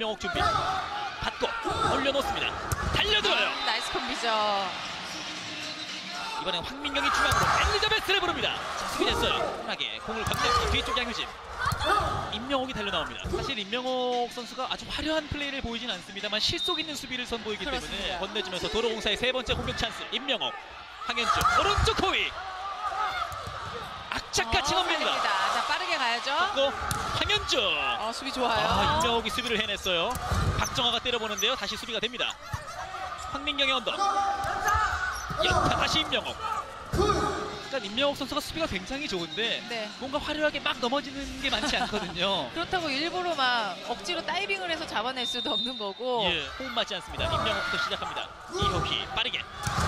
임명옥 준비. 받고 올려놓습니다. 달려들어요. 나이스 콤비죠. 이번엔 황민경이 중앙으로 엘리자베스를 부릅니다. 자, 수비됐어요. 편하게 공을 건네서 뒤쪽 양효진. 임명옥이 달려나옵니다. 사실 임명옥 선수가 아주 화려한 플레이를 보이진 않습니다만 실속 있는 수비를 선보이기 때문에 그렇습니다. 건네주면서 도로공사의 세 번째 공격 찬스. 임명옥. 황현주 오른쪽 호위. 악착같이 어, 넘깁니다. 살립니다. 자 빠르게 가야죠. 또 황현주. 어 수비 좋아요. 아, 임명옥이 수비를 해냈어요. 박정아가 때려보는데요. 다시 수비가 됩니다. 황민경의 언더. 연타 다시 임명옥. 일단 임명옥 선수가 수비가 굉장히 좋은데 네. 뭔가 화려하게 막 넘어지는 게 많지 않거든요. 그렇다고 일부러 막 억지로 다이빙을 해서 잡아낼 수도 없는 거고. 예, 호흡 맞지 않습니다. 임명옥부터 시작합니다. 이호희 빠르게. 자,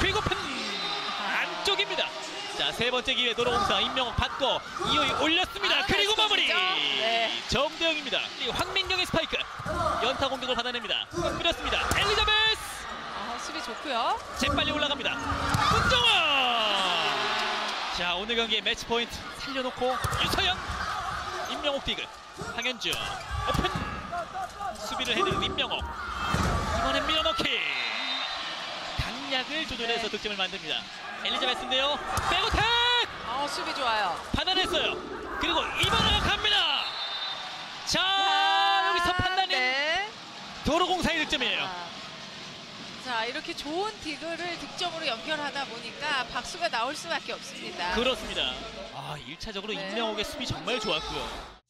세 번째 기회 도로공사 임명옥 받고 이호희 올렸습니다. 아, 그리고 나이스 마무리. 컷이죠? 네. 정대영입니다. 황민경의 스파이크. 연타 공격을 받아냅니다. 뿌렸습니다. 엘리자베스 어, 수비 좋고요. 재빨리 올라갑니다. 문정아. 자, 오늘 경기의 매치 포인트 살려놓고 유서연 임명옥 디그 황현주 오픈 수비를 해내는 임명옥 이번엔 밀어넣기 강약을 조절해서 네. 득점을 만듭니다. 엘리자베스인데요. 백어택 어 수비 좋아요. 받아냈어요. 그리고 이번에 갑니다. 자, 자, 여기서 판단은 네. 도로공사의 득점이에요. 아. 자 이렇게 좋은 디그를 득점으로 연결하다 보니까 박수가 나올 수밖에 없습니다. 그렇습니다. 아, 1차적으로 네. 임명옥의 수비 정말 좋았고요.